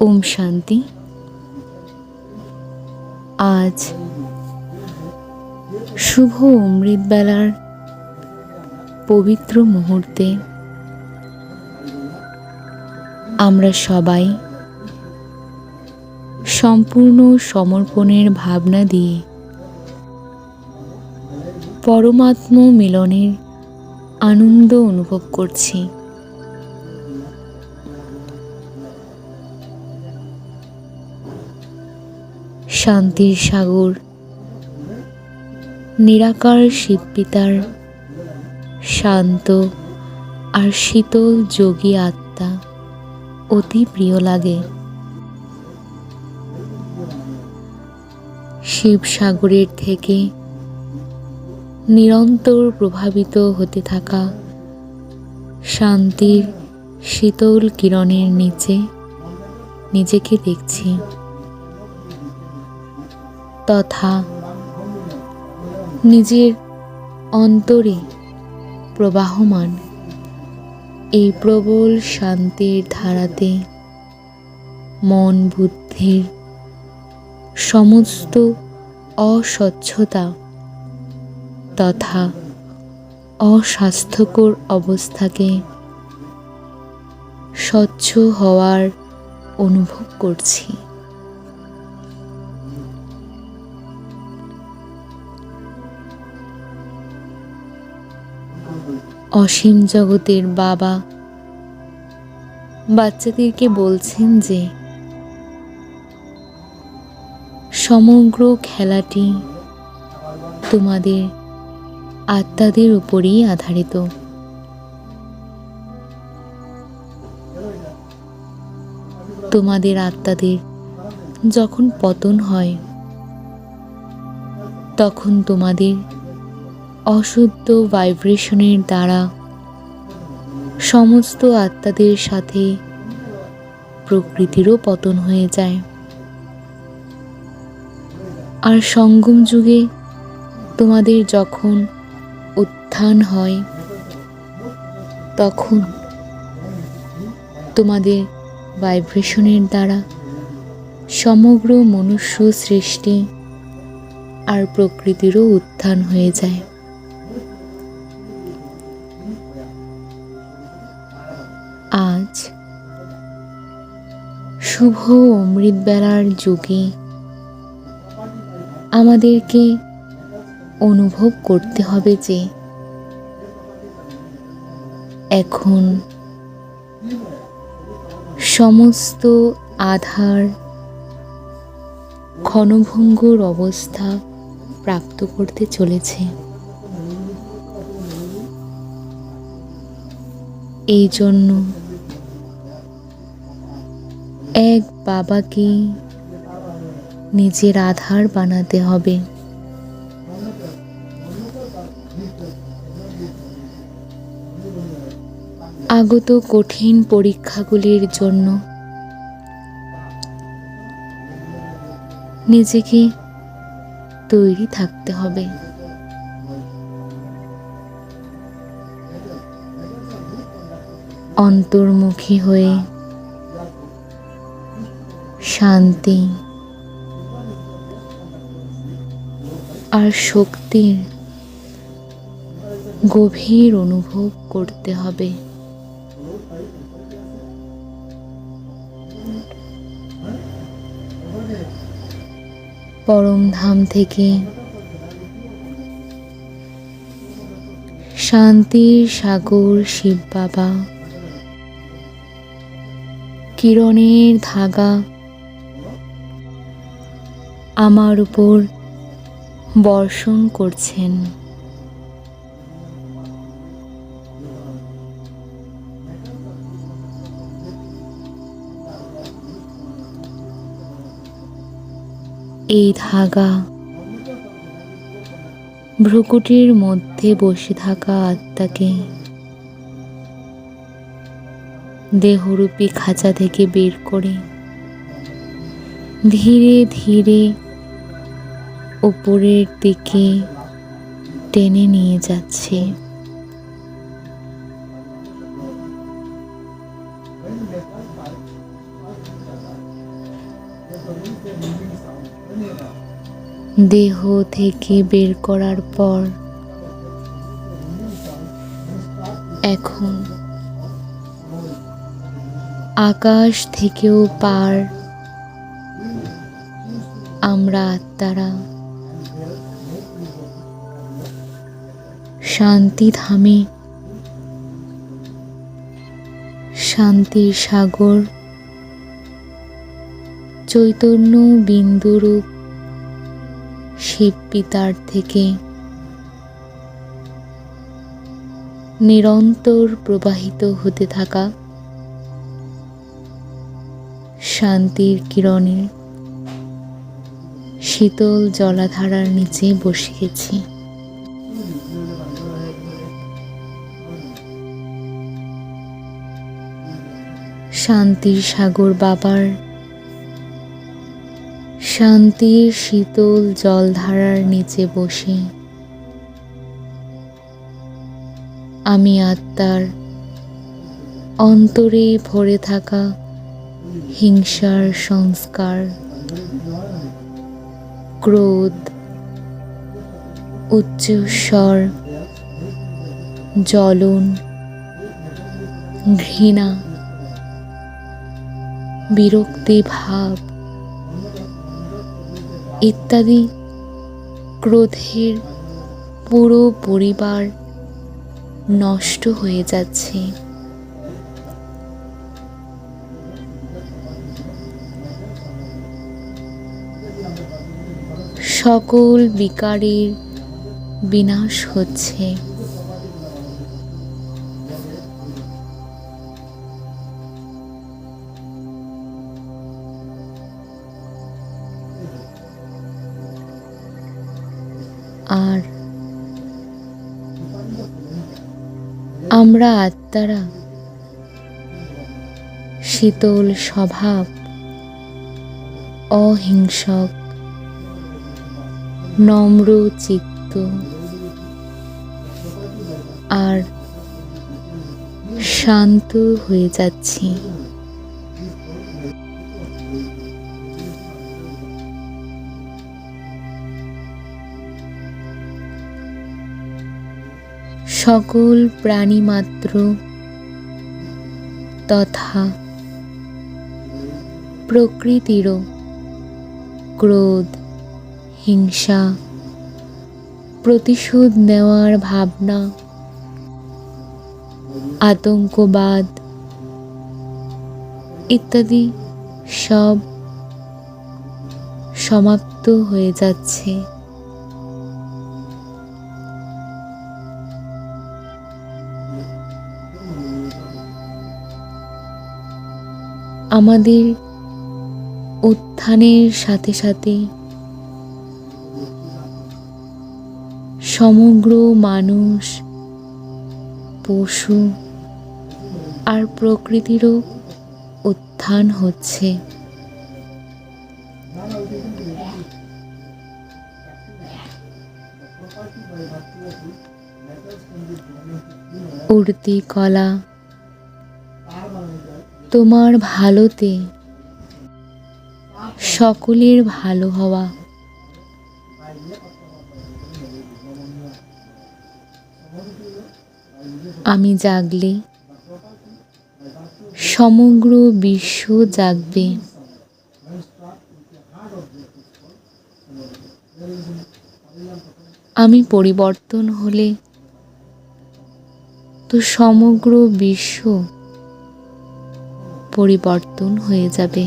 ওম শান্তি। আজ শুভ অমৃতবেলার পবিত্র মুহূর্তে আমরা সবাই সম্পূর্ণ সমর্পণের ভাবনা দিয়ে পরমাত্ম মিলনের আনন্দ অনুভব করছি। শান্তির সাগর। নিরাকার শিবপিতার শান্ত আর শীতল যোগী আত্মা অতি প্রিয় লাগে। শিব সাগরের থেকে নিরন্তর প্রভাবিত হতে থাকা শান্তির শীতল কিরণের নিচে নিজেকে দেখছি। তথা নিজের অন্তরে প্রবাহমান এই প্রবল শান্তির ধারাতে মন বুদ্ধির সমস্ত অস্বচ্ছতা তথা অস্বাস্থ্যকর অবস্থাকে স্বচ্ছ হওয়ার অনুভব করছি। অসীম জগতের বাবা। বাচ্চাদেরকে বলছেন যে, সমগ্র খেলাটি তোমাদের আত্মাদের উপরেই আধারিত। তোমাদের আত্মাদের যখন পতন হয়, তখন তোমাদের অশুদ্ধ ভাইব্রেশনের দ্বারা সমস্ত আত্মাদের সাথে প্রকৃতিরও পতন হয়ে যায়। আর সঙ্গম যুগে তোমাদের যখন উত্থান হয়, তখন তোমাদের ভাইব্রেশনের দ্বারা সমগ্র মনুষ্য সৃষ্টি আর প্রকৃতিরও উত্থান হয়ে যায়। শুভ অমৃতবেলার যুগে আমাদেরকে অনুভব করতে হবে যে এখন সমস্ত আধার ক্ষণভঙ্গুর অবস্থা প্রাপ্ত করতে চলেছে। এই জন্য এক বাবাকে নিজের আধার বানাতে হবে। আগত কঠিন পরীক্ষাগুলির জন্য নিজেকে তৈরি থাকতে হবে। অন্তর্মুখী হয়ে শান্তি আর শক্তির গভীর অনুভব করতে হবে। পরমধাম থেকে শান্তির সাগর শিব বাবা, কিরণের ধাগা আমার উপর বর্ষণ করছেন। এই ধাগা ভ্রুকুটির মধ্যে বসে থাকা আত্মাকে দেহরূপী খাঁচা থেকে বের করে ধীরে ধীরে উপরের দিকে টেনে নিয়ে যাচ্ছে। দেহ থেকে বের করার পর এখন আকাশ থেকেও পার আমরা আত্মারা শান্তি ধামে, শান্তির সাগর, চৈতন্য বিন্দুরূপ শিব পিতার থেকে নিরন্তর প্রবাহিত হতে থাকা শান্তির কিরণের শীতল জলাধারার নিচে বসে গেছি। শান্তির সাগর বাবার, শান্তির শীতল জলধারার নিচে বসে। আমি আত্মার অন্তরে ভরে থাকা হিংসার সংস্কার। ক্রোধ উচ্চস্বর জ্বলন ঘৃণা বিরক্তি ভাব ইত্যাদি ক্রোধের পুরো পরিবার নষ্ট হয়ে যাচ্ছে। সকল বিকারের বিনাশ হচ্ছে। আর আমরা আত্মারা শীতল স্বভাব অহিংসক নম্র চিত্ত। আর শান্ত হয়ে যাচ্ছি। সকল প্রাণী মাত্র তথা প্রকৃতিরও ক্রোধ হিংসা প্রতিশোধ নেওয়ার ভাবনা আতঙ্কবাদ ইত্যাদি সব সমাপ্ত হয়ে যাচ্ছে। আমাদের উত্থানের সাথে সাথে সমগ্র মানুষ পশু আর প্রকৃতিরও উত্থান হচ্ছে। উর্দি কলা তোমার ভালোতে সকলের ভালো হওয়া। আমি জাগলে সমগ্র বিশ্ব জাগবে। আমি পরিবর্তন হলে তো সমগ্র বিশ্ব পরিবর্তন হয়ে যাবে।